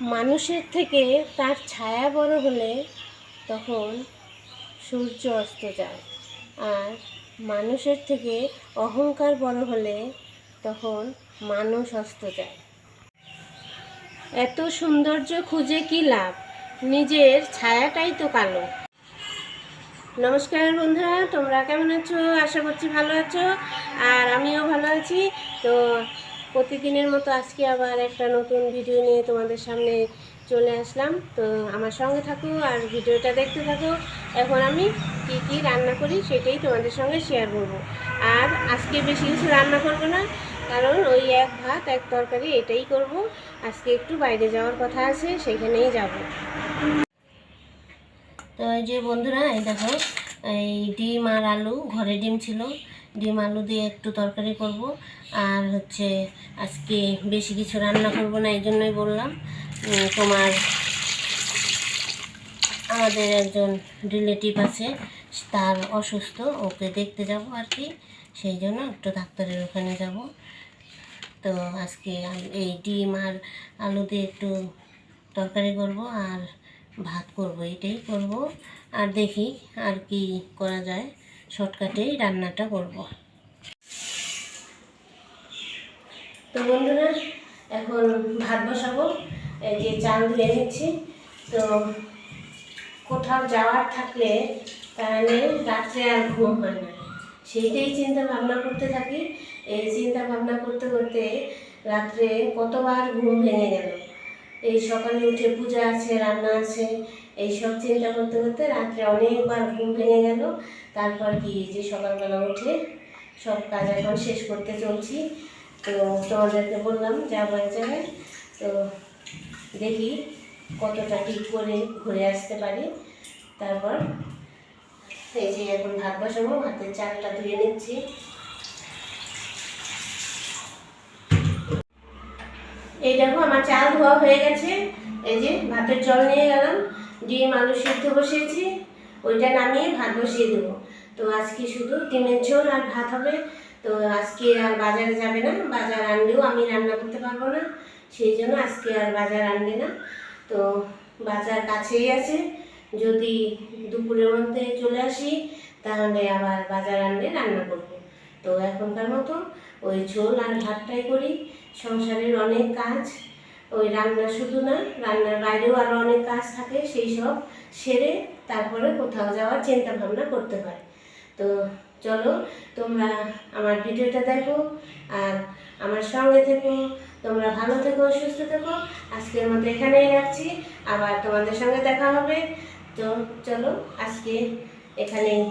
মানুষের থেকে তার ছায়া বড় হলে তখন সূর্য অস্ত যায়। আর মানুষের থেকে অহংকার বড় হলে তখন মানুষ অস্ত যায়। এত সৌন্দর্য খুঁজে কি লাভ? নিজের ছায়াটাই তো কালো। নমস্কার বন্ধুরা, তোমরা কেমন আছো? আশা করছি ভালো আছো। আর আমিও ভালো আছি। তো প্রতিদিনের মতো আজকে আবার একটা নতুন ভিডিও নিয়ে তোমাদের সামনে চলে আসলাম। তো আমার সঙ্গে থাকো আর ভিডিওটা দেখতে থাকো। এখন আমি কি কি রান্না করি সেটাই তোমাদের সঙ্গে শেয়ার করব। আর আজকে বেশি কিছু রান্না করব না, কারণ ওই এক ভাত, এক তরকারি এটাই করব। আজকে একটু বাইরে যাওয়ার কথা আছে, সেখানেই যাব। তো এই যে বন্ধুরা, এই দেখো এই ডিম আর আলু, ঘরে ডিম ছিল। ডিম, আলু দিয়ে একটু তরকারি করব। আর হচ্ছে আজকে বেশি কিছু রান্না করব না, এই জন্যই বললাম। তোমার আমাদের একজন রিলেটিভ আছে, তার অসুস্থ, ওকে দেখতে যাব আর কি। সেই জন্য একটু ডাক্তারের ওখানে যাব। তো আজকে এই ডিম আর আলু দিয়ে একটু তরকারি করব। আর ভাত করব, এটাই করব। আর দেখি আর কি করা যায়। শর্টকাটেই রান্নাটা করব। তো বন্ধুরা, এখন ভাত বসাবো। এই যে চাল ধুয়ে নিচ্ছি। তো কোথাও যাওয়ার থাকলে তাহলে রাত্রে আর ঘুম হয় না। সেইটাই চিন্তা ভাবনা করতে থাকি। এই চিন্তা ভাবনা করতে করতে রাত্রে কতবার ঘুম ভেঙে গেল। এই সকালে উঠে পূজা আছে, রান্না আছে, এই সব চিন্তা করতে করতে রাত্রে অনেকবার ঘুম ভেঙে গেল। তারপর কি যে সকালবেলা উঠে সব কাজ এখন শেষ করতে চলছি। তো তোমাদেরকে বললাম যাব এক জায়গায়, তো দেখি কতটা ঠিক করে ঘুরে আসতে পারি। তারপর এই যে এখন ভাত বসাবো, ভাতের চালটা ধুয়ে নিচ্ছি। এই দেখো, আমার চাল ধোয়া হয়ে গেছে। এই যে ভাতের জল নিয়ে গেলাম ডিম আলু সিদ্ধ বসিয়েছি, ওইটা নামিয়ে ভাত বসিয়ে দেবো। তো আজকে শুধু ডিমের ঝোল আর ভাত হবে। তো আজকে আর বাজারে যাবে না, বাজার আনলেও আমি রান্না করতে পারব না, সেই জন্য আজকে আর বাজার আনবে না। তো বাজার কাছেই আছে, যদি দুপুরের মধ্যে চলে আসি, তাহলে আবার বাজার আনলে রান্না করব। তো এখনকার মতো ওই ঝোল আর ভাতটাই করি। সংসারের অনেক কাজ, ওই রান্না শুধু না, রান্নার বাইরেও আরও অনেক কাজ থাকে সেই সব সেরে তারপরে কোথাও যাওয়ার চিন্তা ভাবনা করতে হয় তো চলো, তোমরা আমার ভিডিওটা দেখো আর আমার সঙ্গে থেকো। তোমরা ভালো থেকো, সুস্থ থেকো। আজকের মতো এখানেই রাখছি। আবার তোমাদের সঙ্গে দেখা হবে। তো চলো, আজকে এখানেই।